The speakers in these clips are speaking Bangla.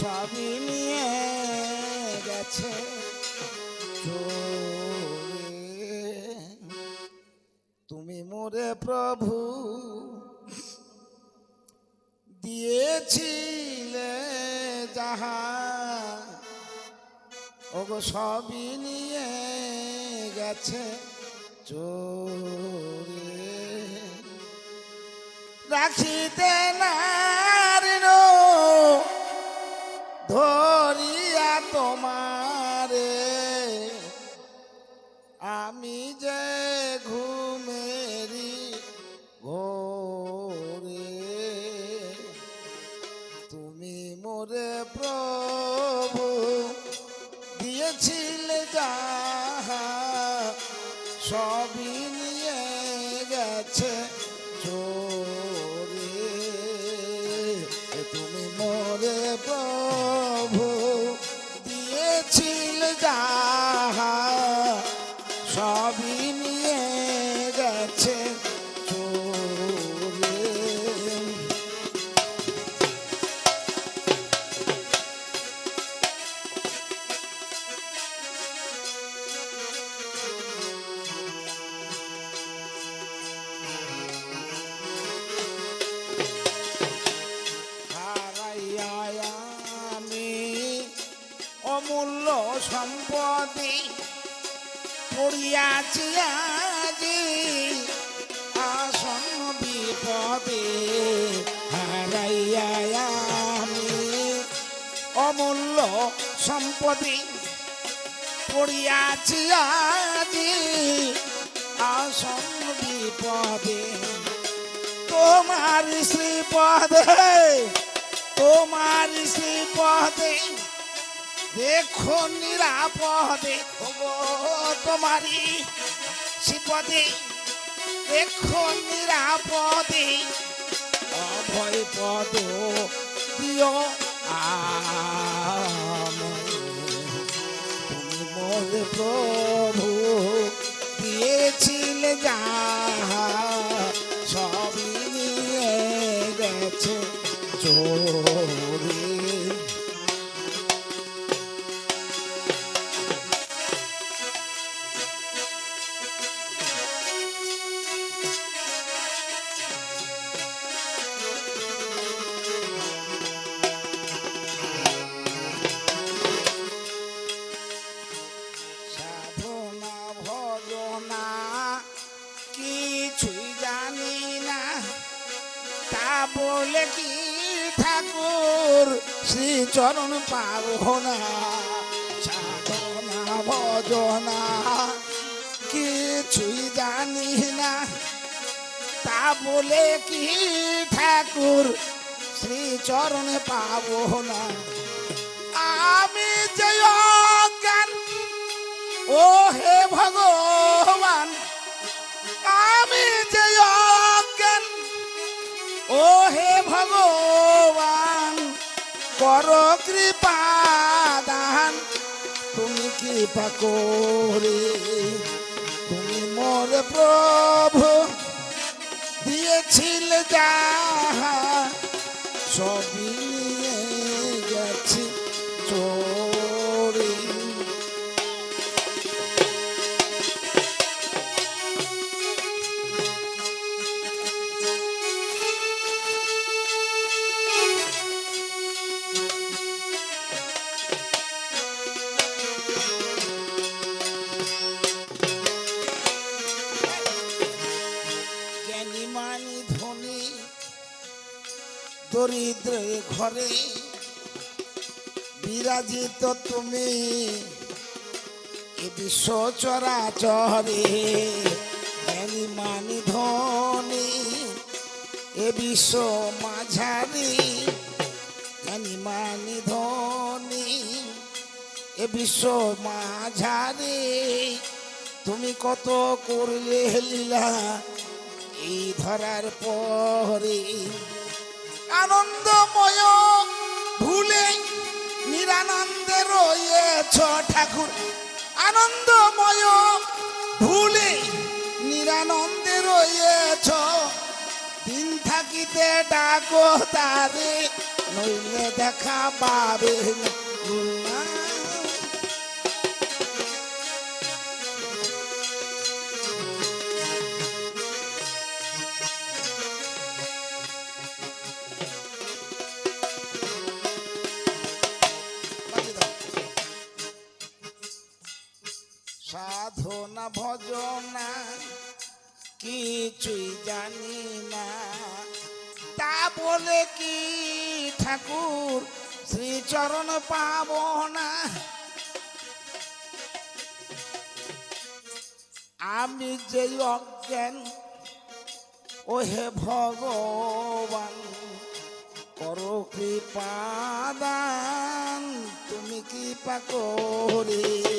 সবই নিয়ে গেছে। তুমি মোরে প্রভু দিয়েছিলে যাহা। ওগো সবই নিয়ে গেছে চোরে। রাখিতে নারিনো মোরে প্রভু দিয়েছিলে যাহা সবই সম্পদে পড়িয়াছি আজি, আসন্ন বিপদে হারাইয়া আমি। অমূল্য সম্পদে পড়িয়াছি আজি, আসন্ন বিপদে। তোমার শ্রীপদে তোমার শ্রীপদে দেখো নিরাপদে তোমারি শ্রীপদে দেখো নিরাপদে, অভয় পদ দিও। তুমি প্রভু, দিয়েছিলে যাহা সবই নিয়ে গেছে চোরে বলে কি ঠাকুর? শ্রীচরণ পাবো না সাধনা, ভজনা, কিছুই জানি না। তা বলে কি ঠাকুর? শ্রীচরণে পাবো না আমি যে অজ্ঞান, ও হে ভগবান, আমি যে ভগবান কর কৃপা দান। তুমি কৃপা করে তুমি মোর প্রভু দিয়েছিল যাহা সবই বিশ্ব চরাচরে জ্ঞানী মানি ধনী, এ বিশ্ব মাঝারি। জ্ঞানী মানি ধনী, এ বিশ্ব মাঝারি। তুমি কত করলে লীলা এই ধরার পরে? আনন্দময়, ভুলে নিরানন্দে রয়েছ ঠাকুর। আনন্দময়। ভুলে নিরানন্দে রয়েছ দিন থাকিতে ডাকো তারে নইলে দেখা পাবে না। ঠাকুর, শ্রীচরণ পাব না আমি যে অজ্ঞান ও হে ভগবান, করো কৃপাদান তুমি কৃপা করে।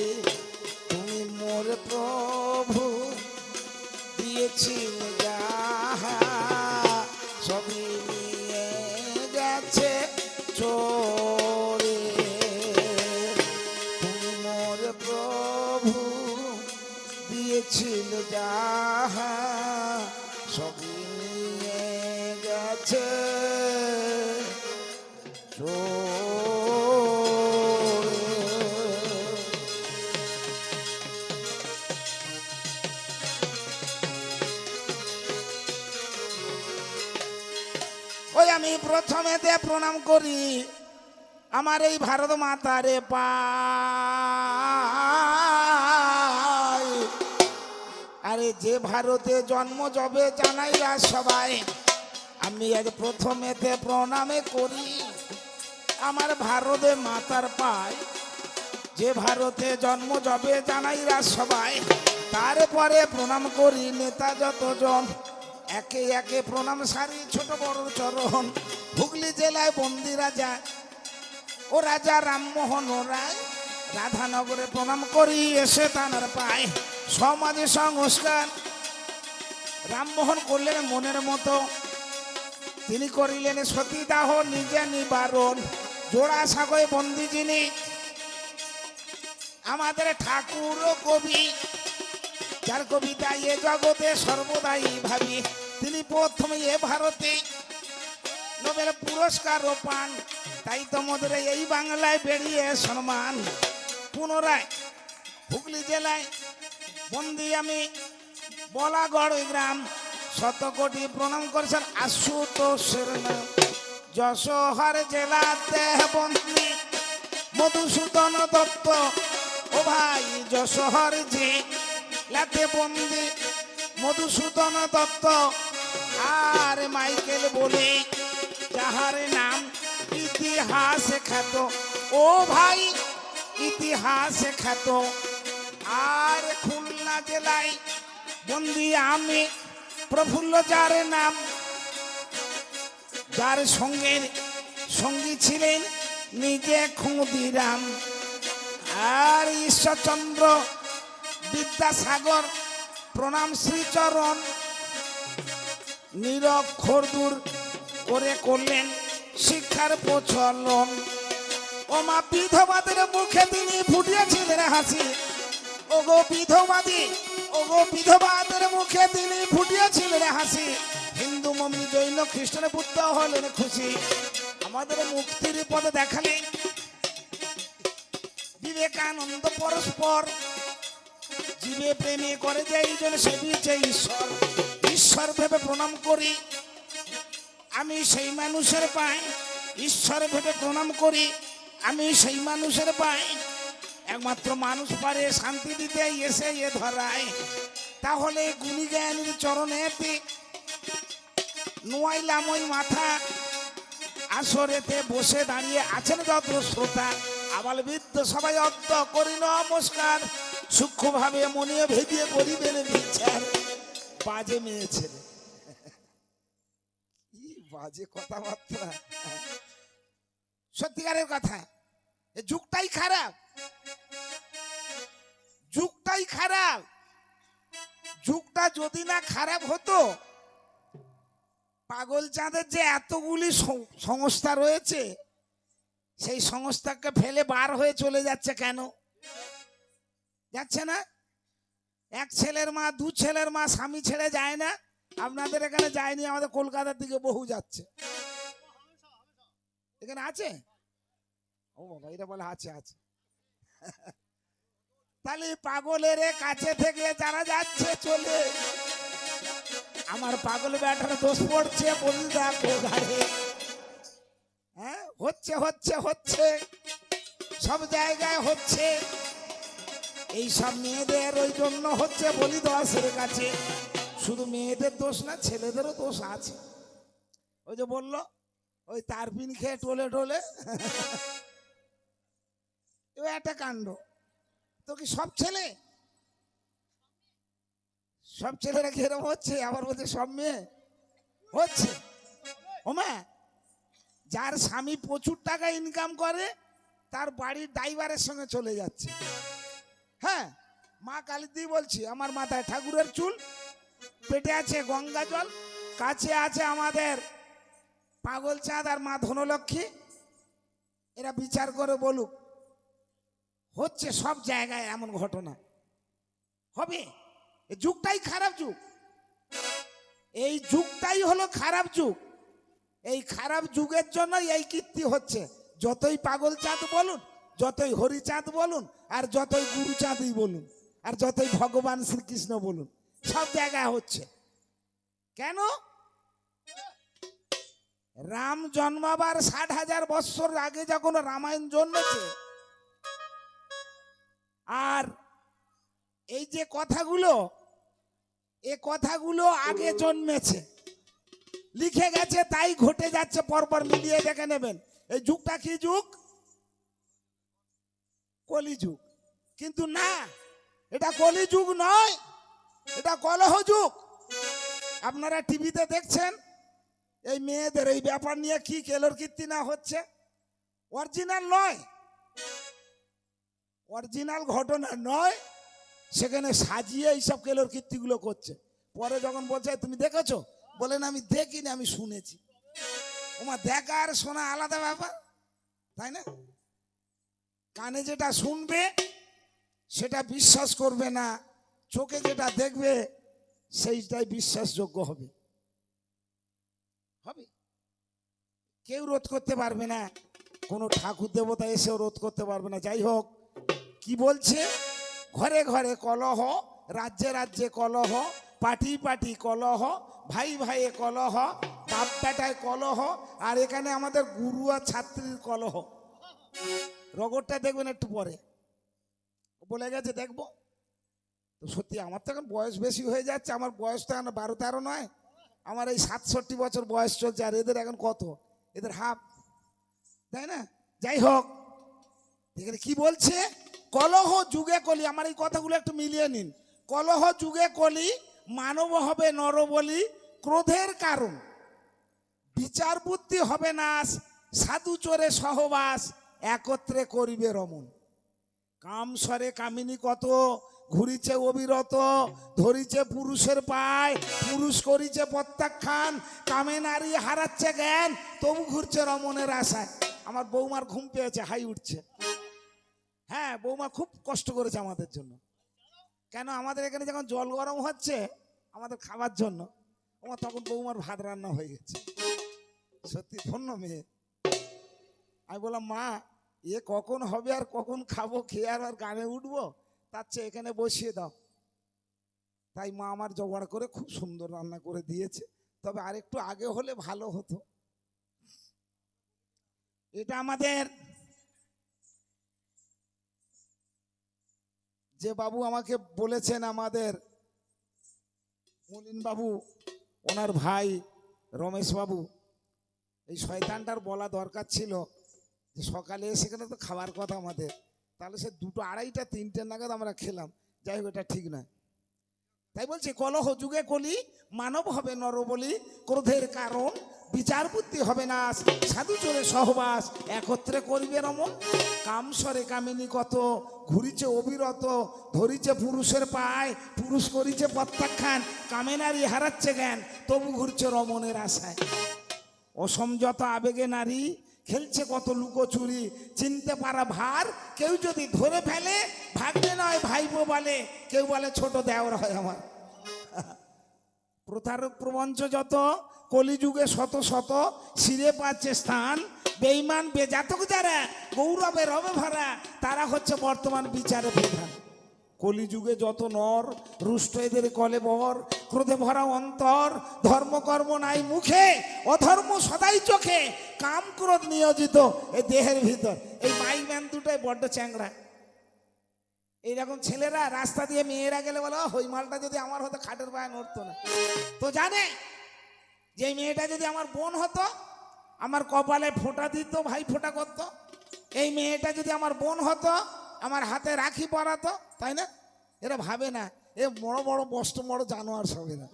প্রণাম করি। আমার এই ভারত মাতারে পাই। আরে যে ভারতে জন্ম যবে জানাইরা সবাই, আমি আজ প্রথমেতে প্রণামে করি। আমার ভারতে মাতার পায় যে ভারতে জন্ম যবে জানাইরা সবাই, তারপরে প্রণাম করি নেতা যতজন। একে একে প্রণাম সারি ছোট বড় চরণ। হুগলি জেলায় বন্দি রাজা। ও রাজা রামমোহন রায় রাধানগরে প্রণাম করি, এসে তানার পায় সমাজে সংস্কার। রামমোহন করলেন মনের মতো। তিনি করিলেন সতীদাহ নিজে নিবারণ। জোড়া সাগয় বন্দি যিনি, আমাদের ঠাকুর কবি। যার কবিতা এ জগতে সর্বদাই ভাবি। তিনি প্রথমে এ ভারতে নোবেল পুরস্কারও পান। তাই তোমাদের এই বাংলায় বেরিয়ে সম্মান পুনরায় হুগলি জেলায় বন্দি আমি বলাগড় গ্রাম। শত কোটি প্রণাম করছেন আশুতোষের নাম। যশোহর জেলাতে বন্দি মধুসূদন দত্ত। ও ভাই, যশোহর যে লাতে বন্দি মধুসূদন দত্ত। আর মাইকেল বলে, যাহার নাম ইতিহাস খ্যাত। ও ভাই, ইতিহাস খ্যাত। আর খুলনা জেলায় বন্দি আমি প্রফুল্ল যার নাম। যার সঙ্গে সঙ্গী ছিলেন নিজে খুদিরাম আর ঈশ্বরচন্দ্র বিদ্যাসাগর, প্রণাম শ্রীচরণ। নিরক্ষর দূর করে করলেন শিক্ষার প্রচলন। ওমা বিধবাদের মুখে তিনি ফুটিয়েছিলেন হাসি। ওগো বিধবাদী, ওগো বিধবাদের মুখে তিনি ফুটিয়েছিলেন হাসি। হিন্দু মমি জৈন খ্রিস্টান বুদ্ধ হলেন খুশি। আমাদের মুক্তির পদে দেখালেন বিবেকানন্দ পরস্পর। জীবে প্রেমে করে যে এই জন্য সে দিয়েছে ঈশ্বর। ঈশ্বর ভেবে প্রণাম করি। আমি সেই মানুষের পাই, ঈশ্বর ভেবে প্রণাম করি। আমি সেই মানুষের পাই। একমাত্র মানুষ পারে শান্তি দিতে, এসে এ ধরায়। তাহলে গুণী জ্ঞানীর চরণেতে নোয়াইলাম ওই মাথা, আসরেতে বসে দাঁড়িয়ে আছেন যত শ্রোতা। আবাল বৃদ্ধ সবাই অর্থ করি নমস্কার। সূক্ষ্মভাবে মনে ভেদিয়ে করিবেন বাজে মেয়ে ছেলে। কি বাজে কথাবার্তা। সত্যিকারের কথা যুগটাই খারাপ। যুগটাই খারাপ। যুগটা যদি না খারাপ হতো, পাগল চাঁদের যে এতগুলি সংস্থা রয়েছে, সেই সংস্থাকে ফেলে বার হয়ে চলে যাচ্ছে কেন? যাচ্ছে না? এক ছেলের মা, দু ছেলের মা, স্বামী ছেড়ে যায় না। আপনাদের এখানে যায়নি, আমাদের কলকাতার দিকে বহু যাচ্ছে। এখানে আছে? ও বাবা, এটা বলে আছে আছে। তাহলে পাগলের কাছে থেকে যারা যাচ্ছে, চলে। আমার পাগল ব্যাটার দোষ পড়ছে হ্যাঁ হচ্ছে হচ্ছে হচ্ছে। সব জায়গায় হচ্ছে। এই সব মেয়েদের ওই জন্য হচ্ছে বলি দাসের কাছে। শুধু মেয়েদের দোষ না, ছেলেদেরও দোষ আছে। ওই যে বলল, ওই তারপিন খেয়ে টোলে টোলে। ও একটা কাণ্ড। তো কি সব ছেলে? সব ছেলেরা কি এরকম হচ্ছে? আবার বলছে, সব মেয়ে? হচ্ছে? ওমা, যার স্বামী প্রচুর টাকা ইনকাম করে, তার বাড়ির ড্রাইভারের সঙ্গে চলে যাচ্ছে। হ্যাঁ মা কালিদি বলছি, আমার মাথায় ঠাকুরের চুল, পেটে আছে গঙ্গা জল, কাছে আছে আমাদের পাগল চাঁদ আর মা ধনলক্ষ্মী। এরা বিচার করে বলুক, হচ্ছে সব জায়গায় এমন ঘটনা। হবে? যুগটাই খারাপ যুগ। এই যুগটাই হলো খারাপ যুগ। এই খারাপ যুগের জন্য এই কীর্তি হচ্ছে। যতই পাগল চাঁদ বলুন যতই হরিচাঁদ বলুন, আর যতই গুরুচাঁদই বলুন, আর যতই ভগবান শ্রীকৃষ্ণ বলুন, সব জায়গায় হচ্ছে। কেন? রাম জন্মাবার ষাট হাজার বৎসর আগে যখন রামায়ণ জন্মেছে, আর এই যে কথাগুলো, এ কথাগুলো আগে জন্মেছে, লিখে গেছে, তাই ঘটে যাচ্ছে, পরপর মিলিয়ে দেখে নেবেন। এই যুগটা কি যুগ? কলি যুগ কিন্তু না, এটা কলি যুগ নয়, এটা কলহ যুগ আপনারা টিভিতে দেখছেন, এই মেয়েদের এই ব্যাপার নিয়ে কি কেলোর কীর্তি না হচ্ছে? অরিজিনাল নয়। অরিজিনাল ঘটনা নয়, সেখানে সাজিয়ে এইসব কেলোর কীর্তিগুলো করছে। পরে যখন বলছে, তুমি দেখেছ? বলেন আমি দেখিনি, আমি শুনেছি। ওমা, দেখা আর শোনা আলাদা ব্যাপার, তাই না? কানে যেটা শুনবে, সেটা বিশ্বাস করবে না, চোখে যেটা দেখবে, সেইটাই বিশ্বাসযোগ্য হবে। হবে। কেউ রোধ করতে পারবে না, কোনো ঠাকুর দেবতা এসেও রোধ করতে পারবে না। যাই হোক, কি বলছে? ঘরে ঘরে কলহ, রাজ্যে রাজ্যে কলহ, পাটি পাটি কলহ, ভাই ভাইয়ে কলহ বাপ বেটায় কলহ, আর এখানে আমাদের গুরু আর ছাত্রীর কলহ। রগরটা দেখবেন একটু পরে। বলে গেছে, দেখব। তো সত্যি, আমার তো এখন বয়স বেশি হয়ে যাচ্ছে। আমার বয়স তো এখন বারো, তেরো নয়। আমার এই সাতষট্টি বছর বয়স চলছে, আর এদের এখন কত? এদের হাফ। তাই না? যাই হোক, এখানে কি বলছে? কলহ যুগে কলি, আমার এই কথাগুলো একটু মিলিয়ে নিন। কলহ যুগে কলি, মানব হবে নর বলি, ক্রোধের কারণ। বিচার বুদ্ধি হবে নাশ সাধু চোরে সহবাস একত্রে করিবে রমন কাম সরে কামিনী কত, ঘুরিছে অবিরত, ধরিছে পুরুষের পায়, পুরুষ করিছে প্রত্যাখ্যান, কামে নারী হারাচ্ছে জ্ঞান, তবু ঘুরছে রমণের আশায়। আমার বৌমার ঘুম পেয়েছে, হাই উঠছে। হ্যাঁ বৌমা খুব কষ্ট করেছে আমাদের জন্য। কেন? আমাদের এখানে যখন জল গরম হচ্ছে, আমাদের খাবার জন্য, আমার তখন বৌমার ভাত রান্না হয়ে গেছে। সত্যি ধন্য মেয়ে। আমি বললাম, মা, এ কখন হবে আর কখন খাব? খেয়ে আর আর গানে উঠবো? তার চেয়ে এখানে বসিয়ে দাও। তাই মা আমার জোগাড় করে খুব সুন্দর রান্না করে দিয়েছে। তবে আরেকটু আগে হলে ভালো হতো। এটা আমাদের যে বাবু আমাকে বলেছেন, আমাদের মলিন বাবু, ওনার ভাই রমেশ বাবু, এই শয়তানটার বলা দরকার ছিল। সকালে সেখানে তো খাওয়ার কথা আমাদের। তাহলে সে দুটো আড়াইটা, তিনটে নাগাদ আমরা খেলাম। যাই হোক, এটা ঠিক নয়। তাই বলছি, কলহ যুগে কলি, মানব হবে নর বলি, ক্রোধের কারণ, বিচার বুদ্ধি হবে না সাধু চোরে সহবাস, একত্রে করিবে রমন। কামসরে কামিনী কত, ঘুরিছে অবিরত, ধরিছে পুরুষের পায়, পুরুষ করিছে প্রত্যাখ্যান কামেনারি হারাচ্ছে জ্ঞান, তবু ঘুরছে রমণের আশায়। অসমযত আবেগে নারী খেলছে কত লুকোচুরি, চিনতে পারা ভার, কেউ যদি ধরে ফেলে ভাগ্নে নয় ভাইবো বলে। কেউ বলে, ছোট দেওর হয় আমার। প্রতারক প্রবঞ্চ যত, কলিযুগে শত শত সিরে পাচ্ছে স্থান। বেইমান বেজাতক যারা গৌরবে রবে ভরা তারা হচ্ছে বর্তমান বিচারে প্রধান কলিযুগে যত নর রুষ্ট এদের কলে বর, ক্রোধে ভরা অন্তর, ধর্মকর্ম নাই মুখে, অধর্ম সদাই চোখে, কাম ক্রোধ নিয়োজিত এই দেহের ভিতর। এই মাইক ম্যান দুটাই বড্ড চ্যাংড়া। এইরকম ছেলেরা রাস্তা দিয়ে মেয়েরা গেলে বলো ওই মালটা যদি আমার হতো, খাটের পায়ে নড়তো না। তো জানে, যে মেয়েটা যদি আমার বোন হতো, আমার কপালে ফোঁটা দিত, ভাই ফোঁটা করতো, এই মেয়েটা যদি আমার বোন হতো আমার হাতে রাখি পরাতো তাই না? এরা ভাবে না, এ বড় বড় বস্ত, বড় জানোয়ার সবে না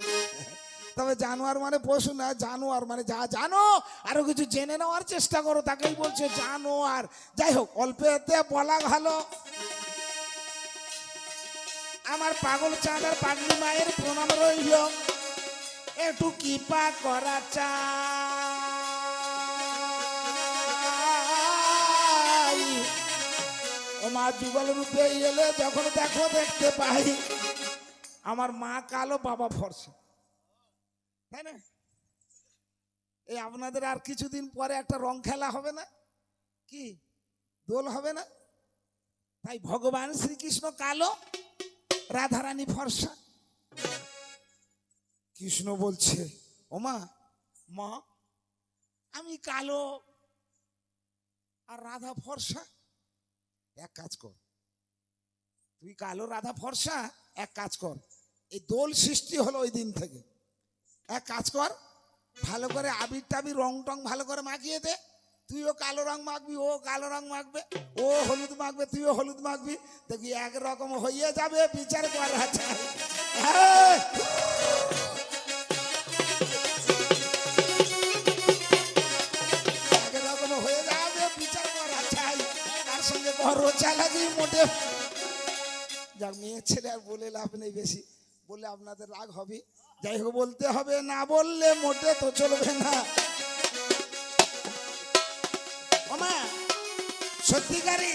তবে জানোয়ার মানে পশু না, জানোয়ার মানে যা জানো, আরও কিছু জেনে নেওয়ার চেষ্টা করো, তাকেই বলছে জানোয়ার। যাই হোক, অল্পেতে বলা ভালো। আমার পাগল চাঁদার পাগলি মায়ের প্রণাম রইল। একটু কিপা করা চাই ও মা যুগল রূপে এলে যখন দেখো দেখতে পাই, আমার মা কালো বাবা ফর্সা। তাই না? এই আপনাদের আর কিছুদিন পরে একটা রং খেলা হবে না? কি? দোল হবে না? তাই ভগবান শ্রীকৃষ্ণ কালো, রাধারানী ফর্সা। কৃষ্ণ বলছে, ওমা, মা, আমি কালো আর রাধা ফর্সা। এক কাজ কর। তুই কালো রাধা ফর্সা, এক কাজ কর। এই দোল সৃষ্টি হলো ওই দিন থেকে। এক কাজ কর, ভালো করে আবির টাবির রং টং ভালো করে মাখিয়ে দে। তুইও কালো রং মাখবি, ও কালো রং মাখবে, ও হলুদ মাখবে, তুইও হলুদ মাখবি। দেখবি একরকম হইয়ে যাবে বিচার করা চাই মোটে। যাক ছেলে, আর বলে লাভ নেই বেশি। বলে আপনাদের রাগ হবে। যাই হোক, বলতে হবে, না বললে মোটে তো চলবে না। ওমা সত্যিকারই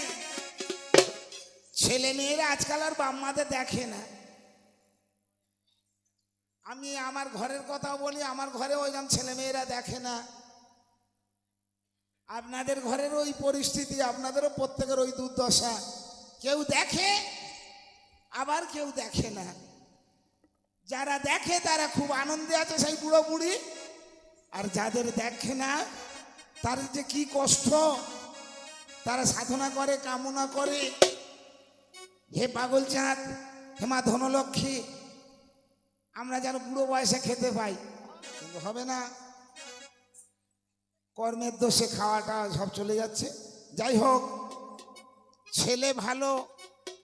ছেলে মেয়েরা আজকাল আর বাম্মাদের দেখে না। আমি আমার ঘরের কথা বলি, আমার ঘরে ওইরকম ছেলে মেয়েরা দেখে না। আপনাদের ঘরের ওই পরিস্থিতি, আপনাদেরও প্রত্যেকের ওই দুর্দশা। কেউ দেখে, আবার কেউ দেখে না। যারা দেখে, তারা খুব আনন্দে আছে সেই বুড়ো বুড়ি। আর যাদের দেখে না, তার যে কি কষ্ট। তারা সাধনা করে, কামনা করে। হে পাগল চাঁদ হে মা ধনলক্ষ্মী, আমরা যেন বুড়ো বয়সে খেতে পাই। কিন্তু হবে না। কর্মের দোষে খাওয়াটা সব চলে যাচ্ছে। যাই হোক, ছেলে ভালো,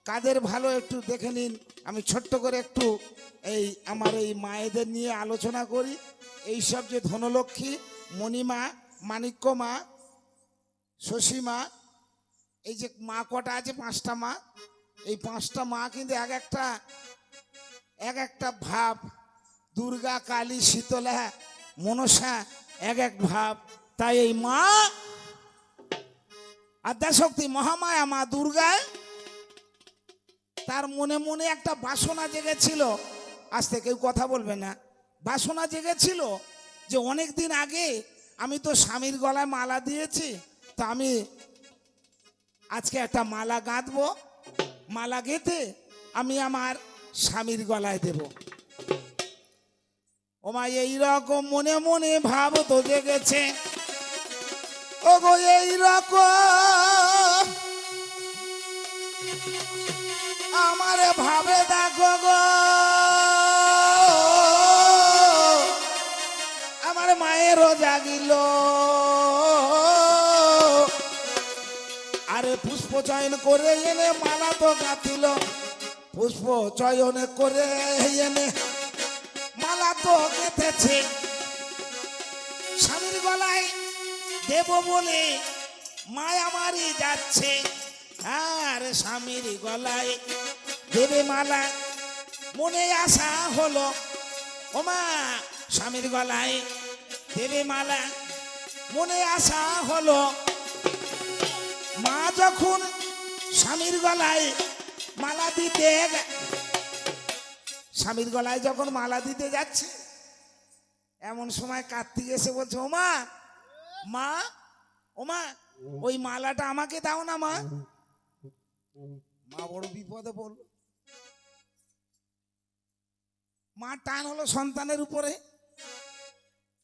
কাদের ভালো একটু দেখে নিন। আমি ছোট্ট করে একটু এই আমার এই মায়েদের নিয়ে আলোচনা করি। এই সব যে ধনলক্ষ্মী, মণিমা মাণিক্য মা শশীমা, এই যে মা কটা আছে, পাঁচটা মা। এই পাঁচটা মা কিন্তু এক একটা এক একটা ভাব। দুর্গা, কালী, শীতলা, মনসা, এক এক ভাব। তাই এই মা আদ্যাশক্তি মহামায়া মা দুর্গায় তার মনে মনে একটা বাসনা জেগেছিল। আজকে কেউ কথা বলবে না। বাসনা জেগেছিল যে অনেক দিন আগে আমি তো স্বামীর গলায় মালা দিয়েছি, তো আমি আজকে একটা মালা গাঁথবো মালা গেঁথে আমি আমার স্বামীর গলায় দেব। ওমা, এইরকম মনে মনে ভাব তো জেগেছে। ও গো এইরকম আমার ভাবে দেখো গো। আমার মায়েরও জাগিল আরে পুষ্প চয়ন করে এনে মালা তো গাঁথিল। পুষ্প চয়ন করে এনে মালা তো গেঁথেছে। দেব বলে মায় আমারই যাচ্ছে। আর স্বামীর গলায় দেবে মালা মনে আশা হলো, ওমা, স্বামীর গলায় দেবে মালা মনে আশা হলো, মা যখন স্বামীর গলায় মালা দিতে স্বামীর গলায় যখন মালা দিতে যাচ্ছে, এমন সময় কার্তিক এসে বলছে ও মা মা, ও মা, ওই মালাটা আমাকে দাও না মা। মা বড় বিপদে পড়ল। মা টান হলো সন্তানের উপরে।